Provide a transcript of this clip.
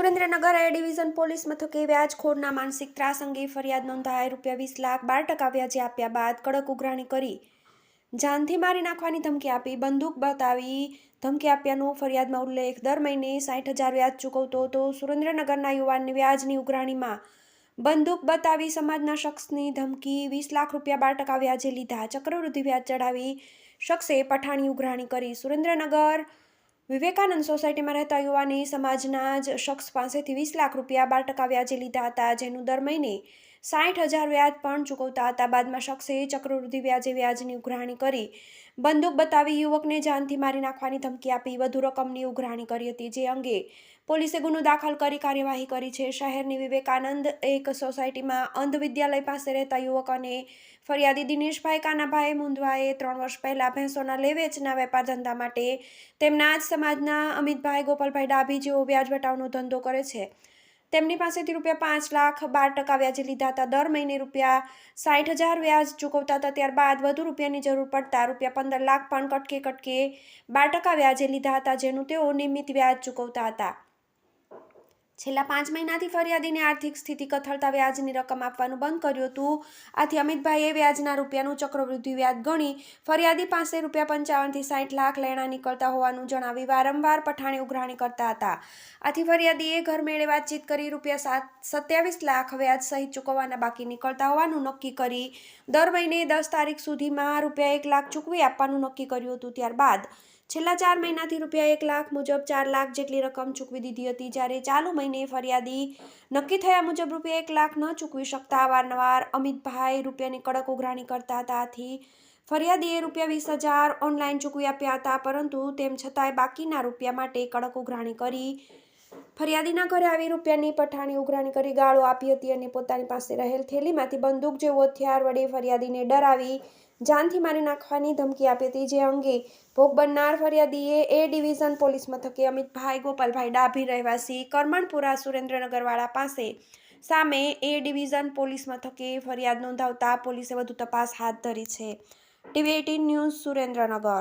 સુરેન્દ્રનગર એ division police મથકે વ્યાજખોરના માનસિક ત્રાસ અંગે ફરિયાદ નોંધાય. રૂપિયા વીસ લાખ, બાર ટકા વ્યાજે આપ્યા બાદ કડક ઉઘરાણી કરી. જાનથી મારી નાખવાની ધમકી આપી. બંદૂક બતાવી ધમકી આપ્યાનો ફરિયાદમાં ઉલ્લેખ. દર મહિને સાઠ હજાર વ્યાજ ચૂકવતો હતો સુરેન્દ્રનગરના યુવાનની વ્યાજની ઉઘરાણીમાં. બંદૂક બતાવી સમાજના શખ્સની ધમકી, વીસ લાખ રૂપિયા, બાર ટકા વ્યાજે લીધા. ચક્રવૃદ્ધિ વ્યાજ ચડાવી શખ્સે પઠાણી ઉઘરાણી કરી. સુરેન્દ્રનગર વિવેકાનંદ સોસાયટીમાં રહેતા યુવાને સમાજના જ શખ્સ પાસેથી વીસ લાખ રૂપિયા બાર ટકા વ્યાજે લીધા હતા, જેનું દર મહિને સાઠ હજાર વ્યાજ પણ ચૂકવતા હતા. બાદમાં શખ્સે ચક્રવૃદ્ધિ વ્યાજે વ્યાજની ઉઘરાણી કરી બંદૂક બતાવી યુવકને જાનથી મારી નાખવાની ધમકી આપી. વધુ રકમની ઉઘરાણી કરી હતી, જે અંગે પોલીસે ગુનો દાખલ કરી કાર્યવાહી કરી છે. શહેરની વિવેકાનંદ એક સોસાયટીમાં અંધ વિદ્યાલય પાસે રહેતા યુવક અને ફરિયાદી દિનેશભાઈ કાનાભાઈ મુંદવાએ ત્રણ વર્ષ પહેલાં ભેંસોના લે વેચના વેપાર ધંધા માટે તેમના જ સમાજના અમિતભાઈ, ગોપાલભાઈ ડાભી જેઓ વ્યાજ વટાવનો ધંધો કરે છે. તેમની પાસેથી રૂપિયા પાંચ લાખ બાર ટકા વ્યાજે લીધા હતા. દર મહિને રૂપિયા સાઠ હજાર વ્યાજ ચૂકવતા હતા. ત્યારબાદ વધુ રૂપિયાની જરૂર પડતા રૂપિયા પંદર લાખ પણ કટકે કટકે બાર ટકા વ્યાજે લીધા હતા, જેનું તેઓ નિયમિત વ્યાજ ચૂકવતા હતા. છેલ્લા પાંચ મહિનાથી ફરિયાદીને આર્થિક સ્થિતિ કથળતા વ્યાજની રકમ આપવાનું બંધ કર્યું હતું. આથી અમિતભાઈએ વ્યાજના રૂપિયાનું ચક્રવૃદ્ધિ વ્યાજ ગણી ફરિયાદી પાસે રૂપિયા પંચાવનથી સાઠ લાખ લેણા નીકળતા હોવાનું જણાવી વારંવાર પઠાણી ઉઘરાણી કરતા હતા. આથી ફરિયાદીએ ઘર મેળે વાતચીત કરી રૂપિયા સાત સત્યાવીસ લાખ વ્યાજ સહિત ચૂકવવાના બાકી નીકળતા હોવાનું નક્કી કરી દર મહિને દસ તારીખ સુધીમાં રૂપિયા એક લાખ ચૂકવી આપવાનું નક્કી કર્યું હતું ત્યારબાદ છેલ્લા ચાર મહિનાથી રૂપિયા એક લાખ મુજબ ચાર લાખ જેટલી રકમ ચૂકવી દીધી હતી જ્યારે ચાલુ મહિને ફરિયાદી નક્કી થયા મુજબ રૂપિયા એક લાખ ન ચૂકવી શકતા. વારંવાર અમિતભાઈ રૂપિયાની કડક ઉઘરાણી કરતા હતા. આથી ફરિયાદીએ રૂપિયા વીસ હજાર ઓનલાઈન ચૂકવી આપ્યા હતા, પરંતુ તેમ છતાંય બાકીના રૂપિયા માટે કડક ઉઘરાણી કરી ફરિયાદીના ઘરે આવી રૂપિયાની પઠાણી ઉઘરાણી કરી ગાળો આપી હતી અને પોતાની પાસે રહેલ થેલીમાંથી બંદૂક જેવો હથિયાર વડે ફરિયાદીને ડરાવી જાનથી મારી નાખવાની ધમકી આપી હતી, જે અંગે ભોગ બનનાર ફરિયાદીએ એ ડિવિઝન પોલીસ મથકે અમિતભાઈ, ગોપાલભાઈ ડાભી રહેવાસી કરમણપુરા સુરેન્દ્રનગરવાળા પાસે સામે એ ડિવિઝન પોલીસ મથકે ફરિયાદ નોંધાવતા પોલીસે વધુ તપાસ હાથ ધરી છે. TV eighteen news Surendranagar.